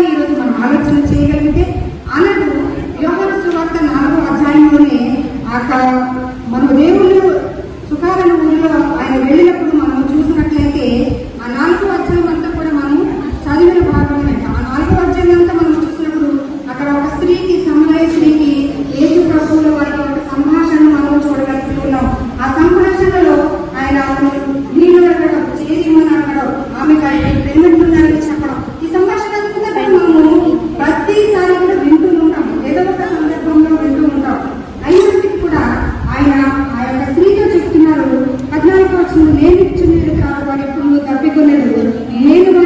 విషయాన్ని ఈరోజు మనం ఆలోచన చేయగలిగితే అలాగే వ్యవహార సువార్త నాలుగో అధ్యాయంలోనే ఆక మన దేవుళ్ళు సుఖారణ ఊరిలో ఆయన వెళ్ళినప్పుడు మనం చూసినట్లయితే ఆ నాలుగో అధ్యాయం అంతా కూడా మనం చదివిన భాగం ఆ నాలుగో అధ్యాయం అంతా మనం చూసినప్పుడు అక్కడ ఒక స్త్రీకి సమయ స్త్రీకి ఏసు ప్రభువుల వారికి ఒక సంభాషణ మనం చూడగలుగుతున్నాం ఆ సంభాషణలో ఆయన నీళ్ళు అడగడం చేసి అడగడం ఆమెకు ఆయన నేను ఇచ్చిన కాదు అని ఇప్పుడు నువ్వు తప్పికొనే నేను